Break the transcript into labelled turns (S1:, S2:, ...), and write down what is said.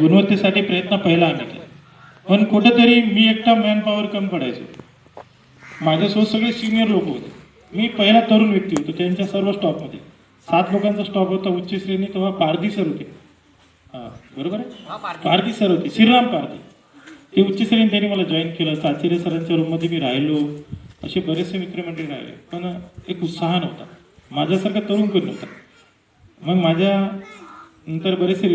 S1: गुणवत्तेसाठी प्रयत्न पहिला आम्ही केला. पण कुठेतरी मी एकटा मॅन पॉवर कमी पडायचो. माझ्यासोबत सगळे सिनियर लोक होते. मी पहिला तरुण व्यक्ती होतो त्यांच्या सर्व स्टॉपमध्ये सात लोकांचा स्टॉप होता उच्च श्रेणी तेव्हा पारधी सर होते. हा बरोबर आहे? पारधी. सर होते श्रीराम पारधी. ते उच्च श्रेणी त्यांनी मला जॉईन केलं. साचिरे सरांच्या रूममध्ये मी राहिलो. असे बरेचसे मित्रमंडळी राहिले. पण एक उत्साह नव्हता. माझ्यासारखा तरुण कोण नव्हता? मग माझ्या नंतर बरेचसे